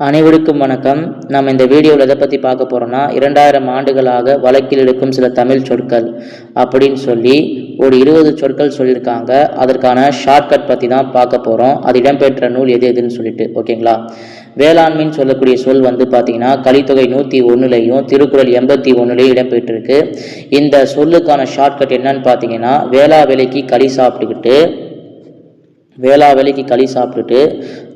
அனைவருக்கும் வணக்கம். நம்ம இந்த வீடியோவில் எதை பற்றி பார்க்க போகிறோம்னா இரண்டாயிரம் ஆண்டுகளாக வழக்கில் இருக்கும் சில தமிழ் சொற்கள் அப்படின்னு சொல்லி ஒரு இருபது சொற்கள் சொல்லியிருக்காங்க. அதற்கான ஷார்ட்கட் பற்றி தான் பார்க்க போகிறோம் அது இடம்பெற்ற நூல் எது எதுன்னு சொல்லிட்டு ஓகேங்களா? வேளாண்மைன்னு சொல்லக்கூடிய சொல் வந்து பார்த்தீங்கன்னா கலித்தொகை நூற்றி ஒன்றுலையும் திருக்குறள் எண்பத்தி ஒன்றுலையும் இடம்பெற்றிருக்கு. இந்த சொல்லுக்கான ஷார்ட்கட் என்னன்னு பார்த்தீங்கன்னா வேளா வேலைக்கு களி சாப்பிட்டுக்கிட்டு வேளா வேலைக்கு களி சாப்பிட்டுட்டு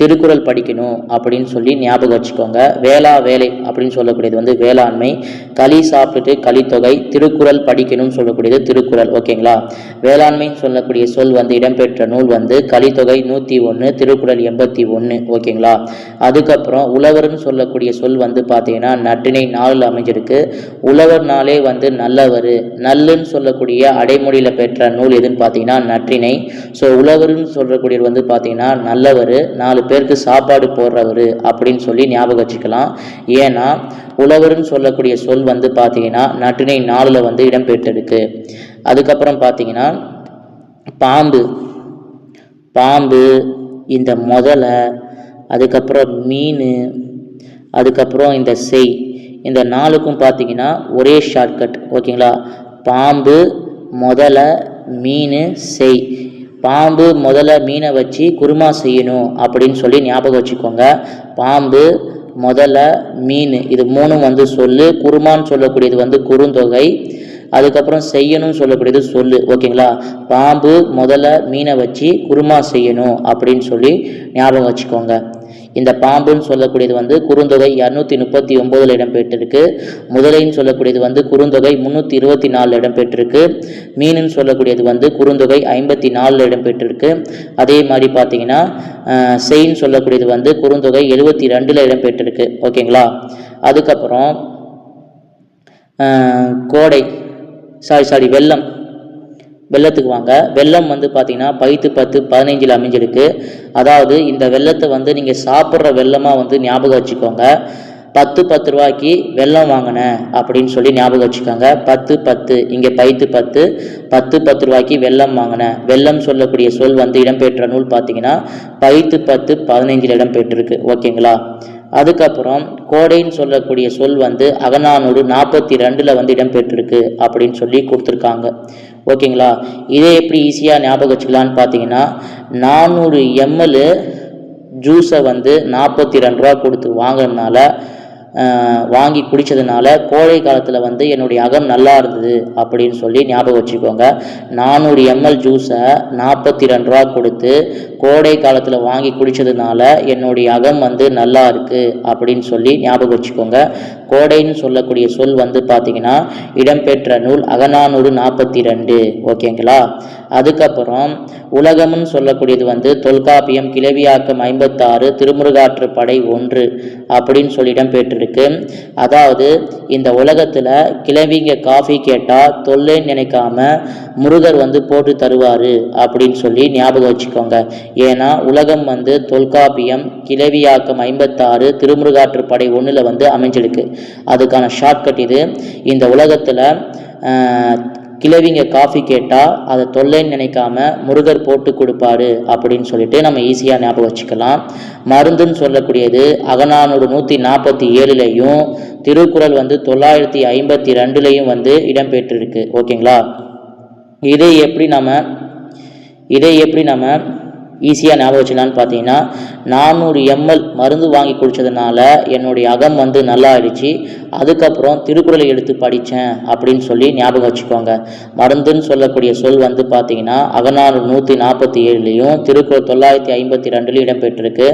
திருக்குறள் படிக்கணும் அப்படின்னு சொல்லி ஞாபகம் வச்சுக்கோங்க. வேளா வேலை அப்படின்னு சொல்லக்கூடியது வந்து வேளாண்மை களி சாப்பிட்டுட்டு களித்தொகை திருக்குறள் படிக்கணும்னு சொல்லக்கூடியது திருக்குறள். ஓகேங்களா? வேளாண்மைன்னு சொல்லக்கூடிய சொல் வந்து இடம்பெற்ற நூல் வந்து களித்தொகை நூற்றி ஒன்று திருக்குறள் எண்பத்தி ஒன்று ஓகேங்களா? அதுக்கப்புறம் உழவர்னு சொல்லக்கூடிய சொல் வந்து பார்த்தீங்கன்னா நட்டினை நாளில் அமைஞ்சிருக்கு. உழவர் நாளே வந்து நல்லவர் நல்லுன்னு சொல்லக்கூடிய அடைமொழியில் பெற்ற நூல் எதுன்னு பார்த்தீங்கன்னா நற்றினை. ஸோ உழவர்னு சொல்லக்கூடியவர் வந்து பார்த்தீங்கன்னா நல்லவர் நாலு பேருக்கு சாப்பாடு போடுறவர் அப்படின்னு சொல்லி ஞாபகம் வச்சுக்கலாம். ஏன்னா உழவர்னு சொல்லக்கூடிய சொல் வந்து பார்த்தீங்கன்னா நட்டினை நாளில் வந்து இடம்பெற்றிருக்கு. அதுக்கப்புறம் பார்த்தீங்கன்னா பாம்பு. பாம்பு இந்த முதலை அதுக்கப்புறம் மீன் அதுக்கப்புறம் இந்த செய். இந்த நாளுக்கும் பார்த்தீங்கன்னா ஒரே ஷார்ட்கட் ஓகேங்களா பாம்பு முதலை மீன் செய். பாம்பு முதல்ல மீனை வச்சு குருமா செய்யணும் அப்படின்னு சொல்லி ஞாபகம் வச்சுக்கோங்க. பாம்பு முதல்ல மீன் இது மூணும் வந்து சொல்லு. குருமான்னு சொல்லக்கூடியது வந்து குறுந்தொகை. அதுக்கப்புறம் செய்யணும்னு சொல்லக்கூடியது சொல்லு. ஓகேங்களா? பாம்பு முதல்ல மீனை வச்சு குருமா செய்யணும் அப்படின்னு சொல்லி ஞாபகம் வச்சுக்கோங்க. இந்த பாம்புன்னு சொல்லக்கூடியது வந்து குறுந்தொகை இரநூத்தி முப்பத்தி ஒம்போதில் இடம்பெற்றிருக்கு. முதலைன்னு சொல்லக்கூடியது வந்து குறுந்தொகை முந்நூற்றி இருபத்தி நாலில் இடம்பெற்றிருக்கு. மீனுன்னு சொல்லக்கூடியது வந்து குறுந்தொகை ஐம்பத்தி நாலில் இடம்பெற்றிருக்கு. அதே மாதிரி பார்த்தீங்கன்னா அஹ், சொல்லக்கூடியது வந்து குறுந்தொகை எழுபத்தி ரெண்டில் இடம்பெற்றிருக்கு. ஓகேங்களா? அதுக்கப்புறம் கோடை சாரி சாரி வெள்ளம். வெள்ளத்துக்கு வாங்க. வெள்ளம் வந்து பார்த்தீங்கன்னா பைத்து பத்து பதினைஞ்சில் அமைஞ்சிருக்கு. அதாவது இந்த வெள்ளத்தை வந்து நீங்கள் சாப்பிட்ற வெள்ளமாக வந்து ஞாபகம் வச்சுக்கோங்க. பத்து பத்து ரூபாய்க்கு வெள்ளம் வாங்கினேன் அப்படின்னு சொல்லி ஞாபகம் வச்சுக்கோங்க. பத்து பத்து இங்கே பைத்து பத்து பத்து பத்து ரூபாய்க்கு வெள்ளம் வாங்கினேன். வெள்ளம் சொல்லக்கூடிய சொல் வந்து இடம்பெற்ற நூல் பார்த்தீங்கன்னா பைத்து பத்து பதினைஞ்சில் இடம்பெற்றிருக்கு. ஓகேங்களா? அதுக்கப்புறம் கோடைன்னு சொல்லக்கூடிய சொல் வந்து அகநானூறு நாற்பத்தி ரெண்டில் வந்து இடம்பெற்றிருக்கு அப்படின்னு சொல்லி கொடுத்துருக்காங்க. ஓகேங்களா? இதே எப்படி ஈஸியாக ஞாபகம் வச்சுக்கலான்னு பார்த்தீங்கன்னா நானூறு எம்எல் ஜூஸை வந்து நாற்பத்தி ரெண்டு ரூபா கொடுத்து வாங்கினால வாங்கி குடித்ததுனால கோடை காலத்தில் வந்து என்னுடைய அகம் நல்லா இருந்தது அப்படின்னு சொல்லி ஞாபகம் வச்சுக்கோங்க. நானூறு எம்எல் ஜூஸை நாற்பத்தி ரெண்டு ரூபா கொடுத்து கோடை காலத்தில் வாங்கி குடித்ததுனால என்னுடைய அகம் வந்து நல்லா இருக்குது அப்படின்னு சொல்லி ஞாபகம் வச்சுக்கோங்க. கோடைன்னு சொல்லக்கூடிய சொல் வந்து பார்த்தீங்கன்னா இடம்பெற்ற நூல் அகநானூறு நாற்பத்தி ரெண்டு ஓகேங்களா? அதுக்கப்புறம் உலகம்னு சொல்லக்கூடியது வந்து தொல்காப்பியம் கிளவியாக்கம் ஐம்பத்தாறு திருமுருகாற்று படை ஒன்று அப்படின்னு சொல்லி இடம்பெற்றிருக்கு. அதாவது இந்த உலகத்தில் கிளவிங்க காஃபி கேட்டால் தொல்லைன்னு நினைக்காம முருகர் வந்து போட்டு தருவார் அப்படின்னு சொல்லி ஞாபகம் வச்சுக்கோங்க. ஏன்னா உலகம் வந்து தொல்காப்பியம் கிளவியாக்கம் ஐம்பத்தாறு திருமுருகாற்று படை ஒன்றில் வந்து அமைஞ்சிருக்கு. அதுக்கான ஷார்ட்கட் இது. இந்த உலகத்தில் கிழவிங்க காஃபி கேட்டால் அதை தொல்லைன்னு நினைக்காம முருகர் போட்டு கொடுப்பாரு அப்படின்னு சொல்லிட்டு நம்ம ஈஸியாக ஞாபகம் வச்சுக்கலாம். மருந்துன்னு சொல்லக்கூடியது அகநானூறு நூற்றி நாற்பத்தி ஏழுலையும் திருக்குறள் வந்து தொள்ளாயிரத்தி ஐம்பத்தி ரெண்டுலையும் வந்து இடம்பெற்றிருக்கு. ஓகேங்களா? இதை எப்படி நம்ம இதை எப்படி நம்ம ஈஸியாக ஞாபகம் வச்சுலான்னு பார்த்தீங்கன்னா நானூறு எம்எல் மருந்து வாங்கி குடித்ததுனால என்னுடைய அகம் வந்து நல்லா ஆயிடுச்சு அதுக்கப்புறம் திருக்குறளை எடுத்து படித்தேன் அப்படின்னு சொல்லி ஞாபகம் வச்சுக்கோங்க. மருந்துன்னு சொல்லக்கூடிய சொல் வந்து பார்த்தீங்கன்னா அகநானூறு நூற்றி நாற்பத்தி ஏழுலையும் திருக்குறள் தொள்ளாயிரத்தி ஐம்பத்தி ரெண்டுலையும் இடம்பெற்றிருக்கு.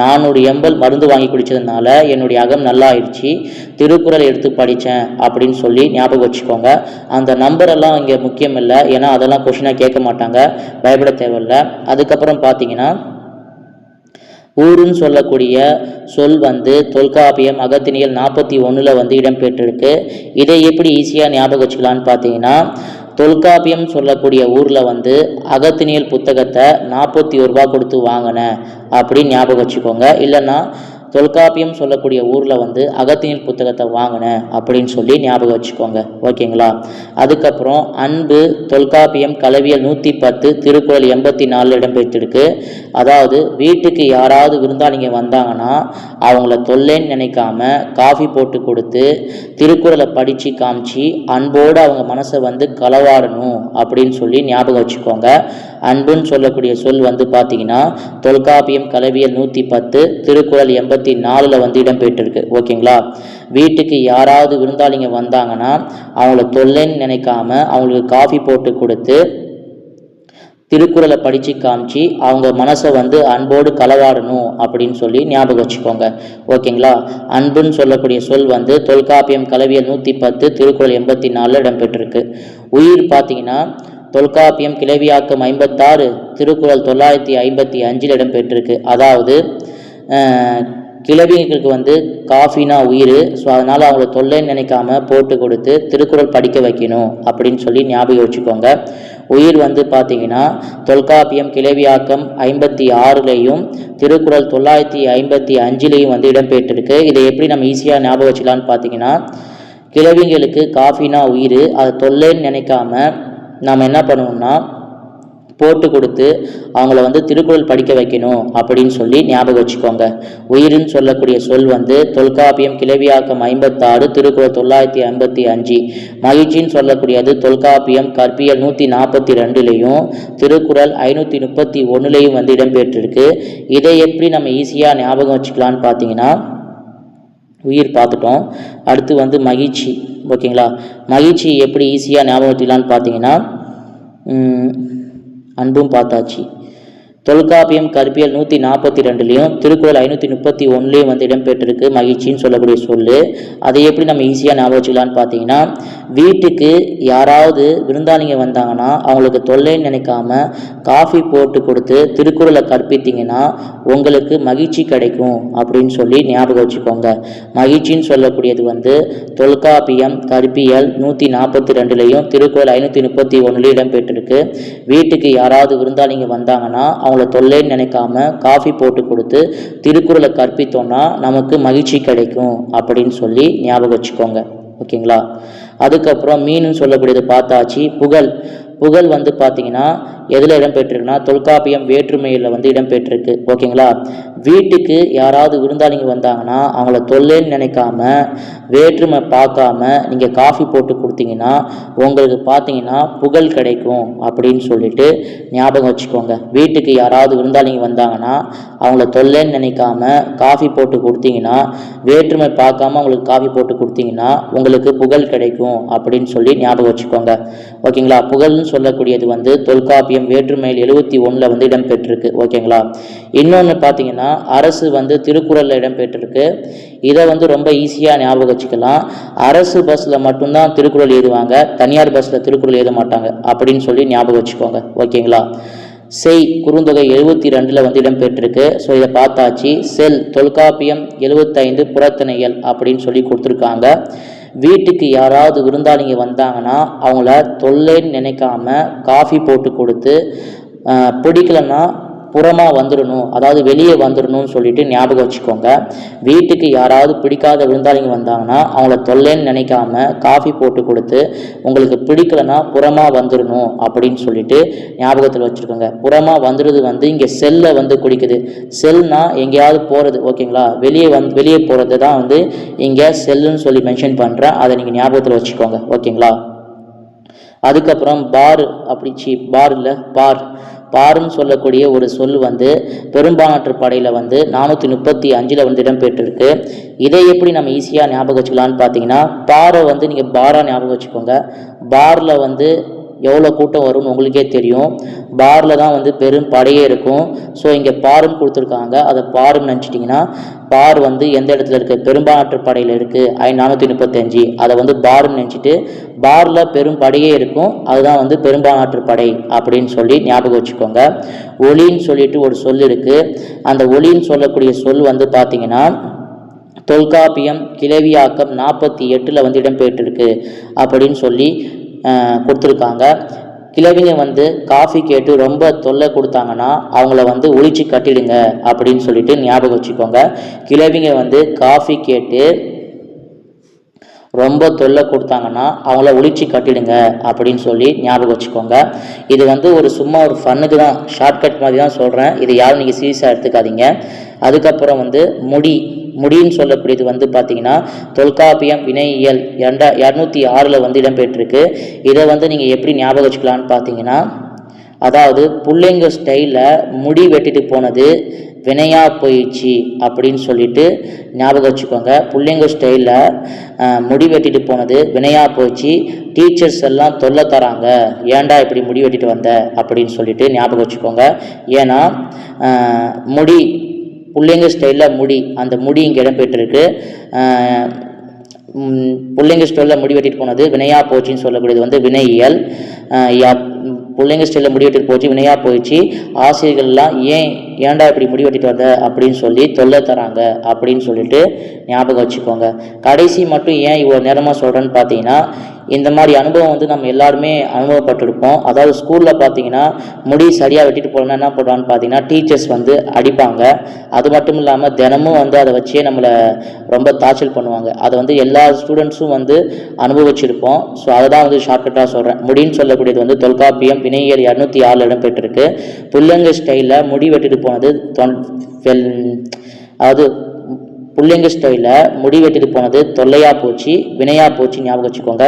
நானூறு எம்எல் மருந்து வாங்கி குடித்ததுனால என்னுடைய அகம் நல்லா ஆயிடுச்சு திருக்குறளை எடுத்து படித்தேன் அப்படின்னு சொல்லி ஞாபகம் வச்சுக்கோங்க. அந்த நம்பரெல்லாம் இங்கே முக்கியம் இல்லை. ஏன்னா அதெல்லாம் கொஷினாக கேட்க மாட்டாங்க. பயப்பட தேவையில்லை. அதுக்கப்புறம் பார்த்தீங்கன்னா பார்த்தீங்கன்னா ஊருன்னு சொல்லக்கூடிய சொல் வந்து தொல்காப்பியம் அகத்தினியல் நாற்பத்தி ஒன்றில் வந்து இடம்பெற்றிருக்கு. இதை எப்படி ஈஸியாக ஞாபகம் வச்சுக்கலான்னு பார்த்தீங்கன்னா தொல்காப்பியம் சொல்லக்கூடிய ஊரில் வந்து அகத்தினியல் புத்தகத்தை நாற்பத்தி ஒரு ரூபா கொடுத்து வாங்கினேன் அப்படின்னு ஞாபகம் வச்சுக்கோங்க. இல்லைன்னா தொல்காப்பியம் சொல்லக்கூடிய ஊரில் வந்து அகத்தினில் புத்தகத்தை வாங்கினேன் அப்படின்னு சொல்லி ஞாபகம் வச்சுக்கோங்க. ஓகேங்களா? அதுக்கப்புறம் அன்பு தொல்காப்பியம் கலவியல் நூற்றி பத்து திருக்குறள் எண்பத்தி நாலில் இடம்பெற்றிருக்கு. அதாவது வீட்டுக்கு யாராவது விருந்தாளிங்க வந்தாங்கன்னா அவங்கள தொல்லைன்னு நினைக்காம காஃபி போட்டு கொடுத்து திருக்குறளை படித்து காமிச்சு அன்போடு அவங்க மனசை வந்து களவாடணும் அப்படின்னு சொல்லி ஞாபகம் வச்சுக்கோங்க. அன்புன்னு சொல்லக்கூடிய சொல் வந்து பார்த்தீங்கன்னா தொல்காப்பியம் கலவியல் நூற்றி பத்து திருக்குறள் எண்பத்தி நாலில் வந்து இடம்பெற்றிருக்கு. ஓகேங்களா? வீட்டுக்கு யாராவது விருந்தாளிங்க வந்தாங்கன்னா அவங்கள தொல்லைன்னு நினைக்காம அவங்களுக்கு காஃபி போட்டு கொடுத்து திருக்குறளை படித்து காமிச்சு அவங்க மனசை வந்து அன்போடு களவாடணும் அப்படின்னு சொல்லி ஞாபகம் வச்சுக்கோங்க. ஓகேங்களா? அன்புன்னு சொல்லக்கூடிய சொல் வந்து தொல்காப்பியம் கலவியல் நூற்றி பத்து திருக்குறள் எண்பத்தி நாலில் இடம்பெற்றிருக்கு. உயிர் பார்த்தீங்கன்னா தொல்காப்பியம் கிளவியாக்கம் ஐம்பத்தாறு திருக்குறள் தொள்ளாயிரத்தி ஐம்பத்தி அஞ்சில் இடம்பெற்றிருக்கு. அதாவது அஹ், கிழவிங்களுக்கு வந்து காஃபினா உயிர் ஸோ அதனால் அவங்கள தொல்லைன்னு நினைக்காம போட்டு கொடுத்து திருக்குறள் படிக்க வைக்கணும் அப்படின்னு சொல்லி ஞாபகம் வச்சுக்கோங்க. உயிர் வந்து பார்த்தீங்கன்னா தொல்காப்பியம் கிளவியாக்கம் ஐம்பத்தி ஆறுலேயும் திருக்குறள் தொள்ளாயிரத்தி ஐம்பத்தி அஞ்சுலேயும் வந்து இடம்பெற்றிருக்கு. இதை எப்படி நம்ம ஈஸியாக ஞாபகம் வச்சுக்கலான்னு பார்த்தீங்கன்னா கிழவிங்களுக்கு காஃபினா உயிர் அதை தொல்லைன்னு நினைக்காம நாம் என்ன பண்ணணும்னா போட்டு கொடுத்து அவங்கள வந்து திருக்குறள் படிக்க வைக்கணும் அப்படின்னு சொல்லி ஞாபகம் வச்சுக்கோங்க. உயிர்னு சொல்லக்கூடிய சொல் வந்து தொல்காப்பியம் கிளவியாக்கம் ஐம்பத்தாறு திருக்குறள் தொள்ளாயிரத்தி ஐம்பத்தி அஞ்சு. மகிழ்ச்சின்னு சொல்லக்கூடியது தொல்காப்பியம் கற்பியல் நூற்றி நாற்பத்தி ரெண்டுலேயும் திருக்குறள் ஐநூற்றி முப்பத்தி ஒன்றுலேயும் வந்து இடம்பெற்றிருக்கு. இதை எப்படி நம்ம ஈஸியாக ஞாபகம் வச்சுக்கலான்னு பார்த்தீங்கன்னா உயிர் பார்த்துட்டோம். அடுத்து வந்து மகிழ்ச்சி ஓகேங்களா? மகிழ்ச்சி எப்படி ஈஸியாக ஞாபகம் வச்சுக்கலான்னு பார்த்தீங்கன்னா அன்பும் பார்த்தாச்சு. தொல்காப்பியம் கற்பியல் நூற்றி நாற்பத்தி ரெண்டுலேயும் திருக்குறள் ஐநூற்றி முப்பத்தி ஒன்றுலேயும் வந்து இடம்பெற்றிருக்கு. மகிழ்ச்சின்னு சொல்லக்கூடிய சொல்லு. அதை எப்படி நம்ம ஈஸியாக ஞாபகம் வச்சுக்கலான்னு பார்த்தீங்கன்னா வீட்டுக்கு யாராவது விருந்தாளிங்க வந்தாங்கன்னா அவங்களுக்கு தொல்லைன்னு நினைக்காம காஃபி போட்டு கொடுத்து திருக்குறளை கற்பித்தீங்கன்னா உங்களுக்கு மகிழ்ச்சி கிடைக்கும் அப்படின்னு சொல்லி ஞாபகம் வச்சுக்கோங்க. மகிழ்ச்சின்னு சொல்லக்கூடியது வந்து தொல்காப்பியம் கற்பியல் நூற்றி நாற்பத்தி ரெண்டுலேயும் திருக்குறள் ஐநூற்றி முப்பத்தி ஒன்றுலேயும் இடம்பெற்றிருக்கு. வீட்டுக்கு யாராவது விருந்தாளிங்க வந்தாங்கன்னா அவங்கள தொல்லைன்னு நினைக்காம காஃபி போட்டு கொடுத்து திருக்குறளை கற்பித்தோம்னா நமக்கு மகிழ்ச்சி கிடைக்கும் அப்படின்னு சொல்லி ஞாபகம் வச்சுக்கோங்க. ஓகேங்களா? அதுக்கப்புறம் மீனும் சொல்லக்கூடியது பார்த்தாச்சு. புகழ். புகழ் வந்து பார்த்தீங்கன்னா எதில் இடம்பெற்றிருக்குன்னா தொல்காப்பியம் வேற்றுமையில் வந்து இடம்பெற்றிருக்கு ஓகேங்களா? வீட்டுக்கு யாராவது விருந்தாளிங்க வந்தாங்கன்னா அவங்கள தொல்லைன்னு நினைக்காம வேற்றுமை பார்க்காம நீங்கள் காஃபி போட்டு கொடுத்தீங்கன்னா உங்களுக்கு பார்த்தீங்கன்னா புகழ் கிடைக்கும் அப்படின்னு சொல்லிட்டு ஞாபகம் வச்சுக்கோங்க. வீட்டுக்கு யாராவது விருந்தாளிங்க வந்தாங்கன்னா அவங்கள தொல்லைன்னு நினைக்காம காஃபி போட்டு கொடுத்தீங்கன்னா வேற்றுமை பார்க்காம அவங்களுக்கு காஃபி போட்டு கொடுத்தீங்கன்னா உங்களுக்கு புகழ் கிடைக்கும் அப்படின்னு சொல்லி ஞாபகம் வச்சுக்கோங்க. ஓகேங்களா? புகழ்னு சொல்லக்கூடியது வந்து தொல்காப்பியம் வேற்றுமையில் எழுபத்தி ஒன்றில் வந்து இடம்பெற்றிருக்கு. ஓகேங்களா? இன்னொன்று பார்த்தீங்கன்னா அரசு வந்து திருக்குறளில் இடம்பெற்றிருக்கு. இதை வந்து ரொம்ப ஈஸியாக ஞாபகம் வச்சுக்கலாம். அரசு பஸ்ஸில் மட்டும்தான் திருக்குறள் எழுதுவாங்க. தனியார் பஸ்ஸில் திருக்குறள் எழுத மாட்டாங்க. அப்படின்னு சொல்லி ஞாபகம் வச்சுக்கோங்க. ஓகேங்களா? செய் குறுந்தொகை எழுபத்தி ரெண்டில் வந்து இடம்பெற்றிருக்கு. ஸோ இதை பார்த்தாச்சு. செல் தொல்காப்பியம் எழுபத்தைந்து புறத்திணைகள் அப்படின்னு சொல்லி கொடுத்துருக்காங்க. வீட்டுக்கு யாராவது விருந்தாளிங்க வந்தாங்கன்னா அவங்கள தொல்லைன்னு நினைக்காம காஃபி போட்டு கொடுத்து பிடிக்கலன்னா புறமாக வந்துடணும் அதாவது வெளியே வந்துடணும்னு சொல்லிட்டு ஞாபகம் வச்சுக்கோங்க. வீட்டுக்கு யாராவது பிடிக்காத விருந்தாளிங்க வந்தாங்கன்னா அவங்கள தொல்லைன்னு நினைக்காம காஃபி போட்டு கொடுத்து உங்களுக்கு பிடிக்கலன்னா புறமாக வந்துடணும் அப்படின்னு சொல்லிட்டு ஞாபகத்தில் வச்சுருக்கோங்க புறமாக வந்துடுறது வந்து இங்கே செல்லை வந்து குடிக்குது. செல்னா எங்கேயாவது போகிறது ஓகேங்களா? வெளியே வந் வெளியே போகிறது தான் வந்து இங்கே செல்லுன்னு சொல்லி மென்ஷன் பண்ணுறேன் அதை நீங்கள் ஞாபகத்தில் வச்சுக்கோங்க ஓகேங்களா? அதுக்கப்புறம் பார் அப்படி சி பார் இல்லை பார். பாருன்னு சொல்லக்கூடிய ஒரு சொல் வந்து பெரும்பாலாற்று படையில் வந்து நானூற்றி முப்பத்தி அஞ்சில் வந்து இடம்பெற்றிருக்கு. இதை எப்படி நம்ம ஈஸியாக ஞாபகம் வச்சுக்கலான்னு பார்த்தீங்கன்னா பாரை வந்து நீங்கள் பாராக ஞாபகம் வச்சுக்கோங்க. பாரில் வந்து எவ்வளோ கூட்டம் வரும்னு உங்களுக்கே தெரியும். பாரில் தான் வந்து பெரும் படையே இருக்கும். ஸோ இங்கே பாருன்னு கொடுத்துருக்காங்க. அதை பாருன்னு நினச்சிட்டிங்கன்னா பார் வந்து எந்த இடத்துல இருக்குது பெரும்பாலாற்று படையில் இருக்குது ஐ நானூற்றி முப்பத்தஞ்சு. அதை வந்து பாருன்னு நினச்சிட்டு பாரில் பெரும் படையே இருக்கும். அதுதான் வந்து பெரும்பாலாற்று படை அப்படின்னு சொல்லி ஞாபகம் வச்சுக்கோங்க. ஒளின்னு சொல்லிட்டு ஒரு சொல் இருக்குது அந்த ஒளின்னு சொல்லக்கூடிய சொல் வந்து பார்த்தீங்கன்னா தொல்காப்பியம் கிளவியாக்கம் நாற்பத்தி எட்டில் வந்து இடம்பெற்றிருக்கு அப்படின்னு சொல்லி கொடுத்துருக்காங்க. கிழவிங்க வந்து காஃபி கேட்டு ரொம்ப தொல்லை கொடுத்தாங்கன்னா அவங்கள வந்து ஒழிச்சு கட்டிடுங்க அப்படின்னு சொல்லிட்டு ஞாபகம் வச்சுக்கோங்க. கிழவிங்க வந்து காஃபி கேட்டு ரொம்ப தொல்லை கொடுத்தாங்கன்னா அவங்கள ஒழிச்சு கட்டிடுங்க அப்படின்னு சொல்லி ஞாபகம் வச்சுக்கோங்க. இது வந்து ஒரு சும்மா ஒரு ஃபன்னுக்கு தான் ஷார்ட்கட் மாதிரி தான் சொல்கிறேன் இது யாரும் நீங்கள் சீரியஸாக எடுத்துக்காதீங்க. அதுக்கப்புறம் வந்து முடி முடின்னு சொல்லக்கூடியது வந்து பார்த்தீங்கன்னா தொல்காப்பியம் வினையியல் இரண்டா இரநூத்தி ஆறில் வந்து இடம்பெற்றிருக்கு. இதை வந்து நீங்கள் எப்படி ஞாபகம் வச்சுக்கலான்னு பார்த்தீங்கன்னா அதாவது புள்ளைங்க ஸ்டைலில் முடி வெட்டிட்டு போனது வினையா போயிடுச்சு அப்படின்னு சொல்லிட்டு ஞாபகம் வச்சுக்கோங்க. பிள்ளைங்க ஸ்டைலில் முடி வெட்டிட்டு போனது வினையா போச்சு டீச்சர்ஸ் எல்லாம் தொல்லை தராங்க. ஏன்டா இப்படி முடி வெட்டிட்டு வந்த? அப்படின்னு சொல்லிட்டு ஞாபகம் வச்சுக்கோங்க. ஏன்னா முடி பிள்ளைங்க ஸ்டைலில் முடி அந்த முடி இங்கே இடம்பெற்றிருக்கு பிள்ளைங்க ஸ்டைலில் முடி வெட்டிட்டு போனது வினையா போச்சுன்னு சொல்லக்கூடியது வந்து வினையியல். யா- பிள்ளைங்க ஸ்டைலில் முடி வெட்டிட்டு போச்சு வினையா போயிடுச்சு. ஆசிரியர்கள்லாம் ஏன் ஏன்டா இப்படி முடி வெட்டிட்டு வந்த அப்படின்னு சொல்லி தொல்லை தராங்க அப்படின்னு சொல்லிட்டு ஞாபகம் வச்சுக்கோங்க. கடைசி மட்டும் ஏன் இவ்வளோ நேரமாக சொல்கிறேன்னு பார்த்தீங்கன்னா இந்த மாதிரி அனுபவம் வந்து நம்ம எல்லாருமே அனுபவப்பட்டிருப்போம். அதாவது ஸ்கூலில் பார்த்தீங்கன்னா முடி சரியாக வெட்டிட்டு போகலன்னா என்ன பண்ணுவான்னு பார்த்தீங்கன்னா டீச்சர்ஸ் வந்து அடிப்பாங்க. அது மட்டும் இல்லாமல் தினமும் வந்து அதை வச்சே நம்மளை ரொம்ப தாச்சல் பண்ணுவாங்க. அதை வந்து எல்லா ஸ்டூடெண்ட்ஸும் வந்து அனுபவிச்சிருப்போம். ஸோ அதை தான் வந்து ஷார்ட்கட்டாக சொல்கிறேன் முடின்னு சொல்லக்கூடியது வந்து தொல்காப்பியம் பிணையியல் இரநூத்தி ஆறில் இடம்பெற்றிருக்கு. புல்லங்க ஸ்டைலில் முடி வெட்டிட்டு போனது தொன் அது அதாவது புள்ளைங்க ஸ்டைலில் முடி வெட்டிட்டு போனது தொல்லையாக போச்சு வினையாக போச்சு ஞாபகம் வச்சுக்கோங்க.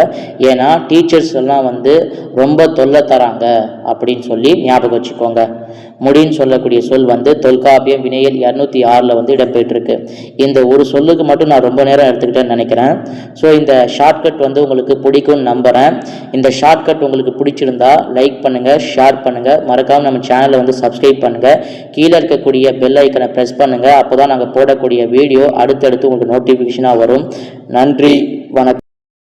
ஏன்னா டீச்சர்ஸ் எல்லாம் வந்து ரொம்ப தொல்லை தராங்க அப்படின்னு சொல்லி ஞாபகம் வச்சுக்கோங்க. முடின்னு சொல்லக்கூடிய சொல் வந்து தொல்காப்பியம் வினையல் இரநூத்தி ஆறில் வந்து இடம்பெற்றிருக்கு. இந்த ஒரு சொல்லுக்கு மட்டும் நான் ரொம்ப நேரம் எடுத்துக்கிட்டேன்னு நினைக்கிறேன். ஸோ இந்த ஷார்ட்கட் வந்து உங்களுக்கு பிடிக்கும்னு நம்புகிறேன் இந்த ஷார்ட்கட் உங்களுக்கு பிடிச்சிருந்தா லைக் பண்ணுங்கள் ஷேர் பண்ணுங்கள் மறக்காமல் நம்ம சேனலை வந்து சப்ஸ்கிரைப் பண்ணுங்கள் கீழே இருக்கக்கூடிய பெல் ஐக்கனை ப்ரெஸ் பண்ணுங்கள் அப்போ தான் நாங்கள் போடக்கூடிய வீடியோ அடுத்தடுத்து உங்களுக்கு நோட்டிஃபிகேஷனாக வரும். நன்றி வணக்கம்.